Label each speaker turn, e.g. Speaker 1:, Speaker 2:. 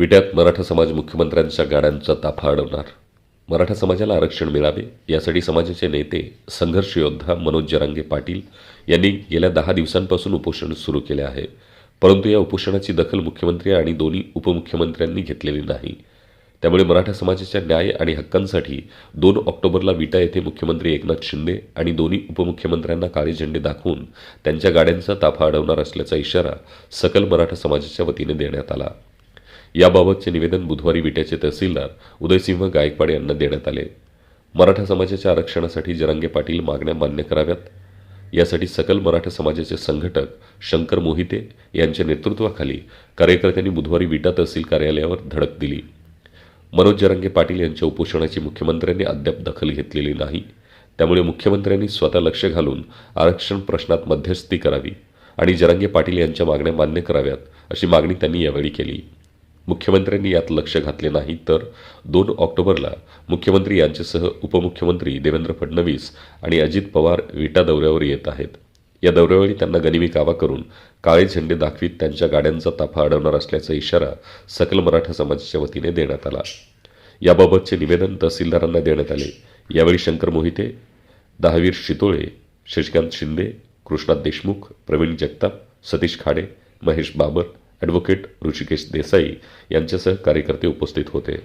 Speaker 1: विट्यात मराठा समाज मुख्यमंत्र्यांच्या गाड्यांचा ताफा अडवणार. मराठा समाजाला आरक्षण मिळावे यासाठी समाजाचे नेते संघर्ष योद्धा मनोज जरांगे पाटील यांनी गेल्या दहा दिवसांपासून उपोषण सुरू केले आहे. परंतु या उपोषणाची दखल मुख्यमंत्री आणि दोन्ही उपमुख्यमंत्र्यांनी घेतलेली नाही. त्यामुळे मराठा समाजाच्या न्याय आणि हक्कांसाठी दोन ऑक्टोबरला विटा येथे मुख्यमंत्री एकनाथ शिंदे आणि दोन्ही उपमुख्यमंत्र्यांना काळे झेंडे दाखवून त्यांच्या गाड्यांचा ताफा अडवणार असल्याचा इशारा सकल मराठा समाजाच्या वतीने देण्यात आला. याबाबतचे निवेदन बुधवारी विट्याचे तहसीलदार उदयसिंह गायकवाड यांना देण्यात आले. मराठा समाजाच्या आरक्षणासाठी जरांगे पाटील मागण्या मान्य कराव्यात. यासाठी सकल मराठा समाजाचे संघटक शंकर मोहिते यांच्या नेतृत्वाखाली कार्यकर्त्यांनी बुधवारी विटा तहसील कार्यालयावर धडक दिली. मनोज जरांगे पाटील यांच्या उपोषणाची मुख्यमंत्र्यांनी अद्याप दखल घेतलेली नाही. त्यामुळे मुख्यमंत्र्यांनी स्वतः लक्ष घालून आरक्षण प्रश्नात मध्यस्थी करावी आणि जरांगे पाटील यांच्या मागण्या मान्य कराव्यात अशी मागणी त्यांनी यावेळी केली. मुख्यमंत्र्यांनी यात लक्ष घातले नाही तर दोन ऑक्टोबरला मुख्यमंत्री यांच्यासह उपमुख्यमंत्री देवेंद्र फडणवीस आणि अजित पवार विटा दौऱ्यावर येत आहेत. या दौऱ्यावेळी त्यांना गनिमी कावा करून काळे झेंडे दाखवीत त्यांच्या गाड्यांचा ताफा अडवणार असल्याचा इशारा सकल मराठा समाजाच्या वतीने देण्यात आला. याबाबतचे निवेदन तहसीलदारांना देण्यात आले. यावेळी शंकर मोहिते दहावीर शितोळे शशिकांत शिंदे कृष्णात देशमुख प्रवीण जगताप सतीश खाडे महेश बाबर ॲडव्होकेट ऋषिकेश देसाई यांच्यासह कार्यकर्ते उपस्थित होते.